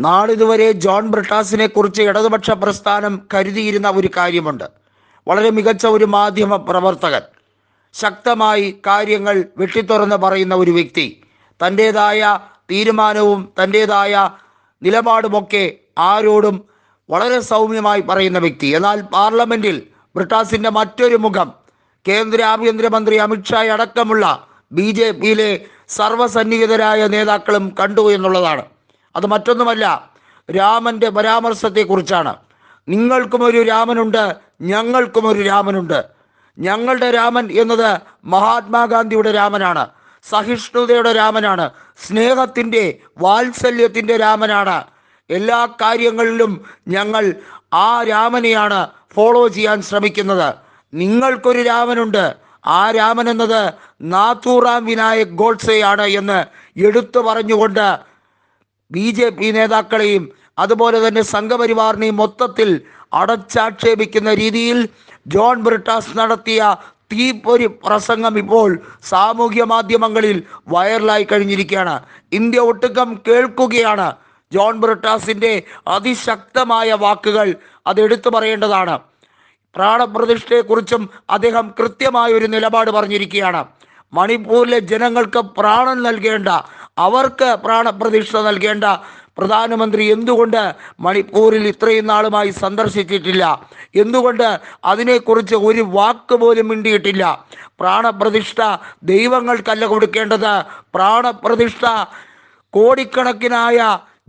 നാളിതുവരെ ജോൺ ബ്രിട്ടാസിനെ കുറിച്ച് ഇടതുപക്ഷ പ്രസ്ഥാനം കരുതിയിരുന്ന ഒരു കാര്യമുണ്ട്. വളരെ മികച്ച ഒരു മാധ്യമ പ്രവർത്തകൻ. ശക്തമായി കാര്യങ്ങൾ വെട്ടിത്തുറന്ന് പറയുന്ന ഒരു വ്യക്തി. തന്റേതായ തീരുമാനവും തന്റേതായ നിലപാടുമൊക്കെ ആരോടും വളരെ സൗമ്യമായി പറയുന്ന വ്യക്തി. എന്നാൽ പാർലമെന്റിൽ ബ്രിട്ടാസിന്റെ മറ്റൊരു മുഖം കേന്ദ്ര ആഭ്യന്തരമന്ത്രി അമിത്ഷാ അടക്കമുള്ള ബി ജെ പിയിലെ സർവസന്നിഹിതരായ നേതാക്കളും കണ്ടു എന്നുള്ളതാണ്. അത് മറ്റൊന്നുമല്ല രാമന്റെ പരാമർശത്തെക്കുറിച്ചാണ്. നിങ്ങൾക്കും ഒരു രാമനുണ്ട് ഞങ്ങൾക്കും ഒരു രാമനുണ്ട്. ഞങ്ങളുടെ രാമൻ എന്നത് മഹാത്മാഗാന്ധിയുടെ രാമനാണ് സഹിഷ്ണുതയുടെ രാമനാണ് സ്നേഹത്തിന്റെ വാത്സല്യത്തിന്റെ രാമനാണ്. എല്ലാ കാര്യങ്ങളിലും ഞങ്ങൾ ആ രാമനെയാണ് ഫോളോ ചെയ്യാൻ ശ്രമിക്കുന്നത്. നിങ്ങൾക്കൊരു രാമനുണ്ട് ആ രാമൻ എന്നത് നാത്തൂറാം വിനായക് ഗോഡ്സെയാണ് എന്ന് എടുത്തു പറഞ്ഞുകൊണ്ട് ബി ജെ പി നേതാക്കളെയും അതുപോലെ തന്നെ സംഘപരിവാറിനെയും മൊത്തത്തിൽ അടച്ചാക്ഷേപിക്കുന്ന രീതിയിൽ ജോൺ ബ്രിട്ടാസ് നടത്തിയ തീപ്പൊരി പ്രസംഗം ഇപ്പോൾ സാമൂഹ്യ മാധ്യമങ്ങളിൽ വൈറലായി കഴിഞ്ഞിരിക്കുകയാണ്. ഇന്ത്യ ഒട്ടുക്കം കേൾക്കുകയാണ്. ജോൺ ബ്രിട്ടാസിന്റെ അതിശക്തമായ വാക്കുകൾ അത് എടുത്തു പറയേണ്ടതാണ്. പ്രാണപ്രതിഷ്ഠയെക്കുറിച്ചും അദ്ദേഹം കൃത്യമായ ഒരു നിലപാട് പറഞ്ഞിരിക്കുകയാണ്. മണിപ്പൂരിലെ ജനങ്ങൾക്ക് പ്രാണൻ നൽകേണ്ട അവർക്ക് പ്രാണപ്രതിഷ്ഠ നൽകേണ്ട പ്രധാനമന്ത്രി എന്തുകൊണ്ട് മണിപ്പൂരിൽ ഇത്രയും നാളുമായി സന്ദർശിച്ചിട്ടില്ല? എന്തുകൊണ്ട് അതിനെക്കുറിച്ച് ഒരു വാക്ക് പോലും മിണ്ടിയിട്ടില്ല? പ്രാണപ്രതിഷ്ഠ ദൈവങ്ങൾക്കല്ല കൊടുക്കേണ്ടത്. പ്രാണപ്രതിഷ്ഠ കോടിക്കണക്കിനായ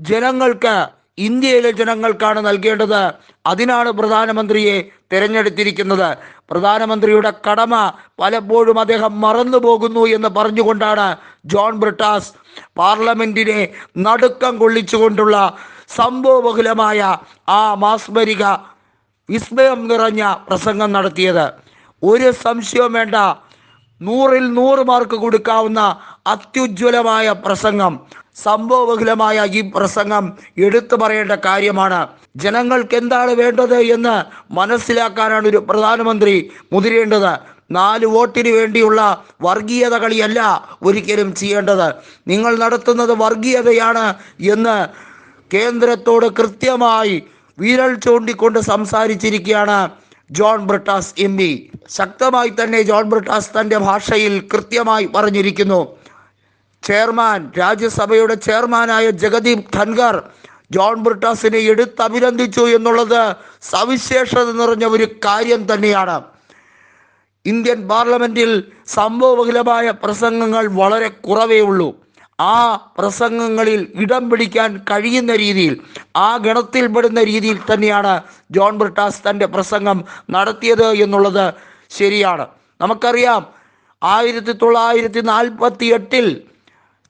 ജനങ്ങൾക്ക് ഇന്ത്യയിലെ ജനങ്ങൾക്കാണ് നൽകേണ്ടത്. അതിനാണ് പ്രധാനമന്ത്രിയെ തിരഞ്ഞെടുത്തിരിക്കുന്നത്. പ്രധാനമന്ത്രിയുടെ കടമ പലപ്പോഴും അദ്ദേഹം മറന്നു പോകുന്നു എന്ന് പറഞ്ഞുകൊണ്ടാണ് ജോൺ ബ്രിട്ടാസ് പാർലമെന്റിനെ നടുക്കം കൊള്ളിച്ചുകൊണ്ടുള്ള സംഭവബഹുലമായ ആ മാസ്മരിക വിസ്മയം നിറഞ്ഞ പ്രസംഗം നടത്തിയത്. ഒരു സംശയവും വേണ്ട. നൂറിൽ നൂറ് മാർക്ക് കൊടുക്കാവുന്ന അത്യുജ്വലമായ പ്രസംഗം സംഭവബഹുലമായ ഈ പ്രസംഗം എടുത്തു പറയേണ്ട കാര്യമാണ്. ജനങ്ങൾക്ക് എന്താണ് വേണ്ടത് എന്ന് മനസ്സിലാക്കാനാണ് ഒരു പ്രധാനമന്ത്രി മുതിരേണ്ടത്. നാല് വോട്ടിന് വേണ്ടിയുള്ള വർഗീയത കളിയല്ല ഒരിക്കലും ചെയ്യേണ്ടത്. നിങ്ങൾ നടത്തുന്നത് വർഗീയതയാണ് എന്ന് കേന്ദ്രത്തോട് കൃത്യമായി വിരൽ ചൂണ്ടിക്കൊണ്ട് സംസാരിച്ചിരിക്കുകയാണ് ജോൺ ബ്രിട്ടാസ് എം ശക്തമായി തന്നെ ജോൺ ബ്രിട്ടാസ് തന്റെ ഭാഷയിൽ കൃത്യമായി പറഞ്ഞിരിക്കുന്നു. ചെയർമാൻ രാജ്യസഭയുടെ ചെയർമാനായ ജഗദീപ് ധൻഖർ ജോൺ ബ്രിട്ടാസിനെ എടുത്തഭിനന്ദിച്ചു എന്നുള്ളത് സവിശേഷത നിറഞ്ഞ ഒരു കാര്യം തന്നെയാണ്. ഇന്ത്യൻ പാർലമെന്റിൽ സംഭവബഹുലമായ പ്രസംഗങ്ങൾ വളരെ കുറവേ ഉള്ളൂ. ആ പ്രസംഗങ്ങളിൽ ഇടം പിടിക്കാൻ കഴിയുന്ന രീതിയിൽ ആ ഗണത്തിൽപ്പെടുന്ന രീതിയിൽ തന്നെയാണ് ജോൺ ബ്രിട്ടാസ് തന്റെ പ്രസംഗം നടത്തിയത് എന്നുള്ളത് ശരിയാണ്. നമുക്കറിയാം ആയിരത്തി തൊള്ളായിരത്തി നാൽപ്പത്തി എട്ടിൽ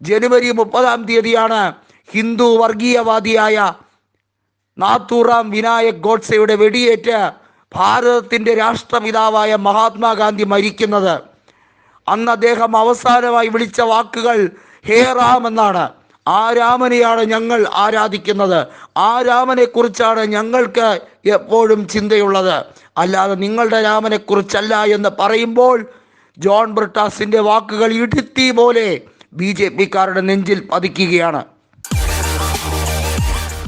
ജനുവരി മുപ്പതാം തീയതിയാണ് ഹിന്ദു വർഗീയവാദിയായ നാത്തൂറാം വിനായക് ഗോഡ്സെയുടെ വെടിയേറ്റ് ഭാരതത്തിന്റെ രാഷ്ട്രപിതാവായ മഹാത്മാഗാന്ധി മരിക്കുന്നത്. അന്ന് അദ്ദേഹം അവസാനമായി വിളിച്ച വാക്കുകൾ ഹേ റാം എന്നാണ്. ആ രാമനെയാണ് ഞങ്ങൾ ആരാധിക്കുന്നത്. ആ രാമനെ കുറിച്ചാണ് ഞങ്ങൾക്ക് എപ്പോഴും ചിന്തയുള്ളത്. അല്ലാതെ നിങ്ങളുടെ രാമനെക്കുറിച്ചല്ല എന്ന് പറയുമ്പോൾ ജോൺ ബ്രിട്ടാസിന്റെ വാക്കുകൾ ഇടുത്തി പോലെ ബി ജെ പിക്കാരുടെ നെഞ്ചിൽ പതിക്കുകയാണ്.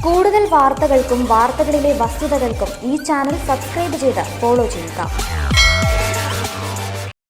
കൂടുതൽ വാർത്തകൾക്കും വാർത്തകളിലെ വസ്തുതകൾക്കും ഈ ചാനൽ സബ്സ്ക്രൈബ് ചെയ്ത് ഫോളോ ചെയ്യുക.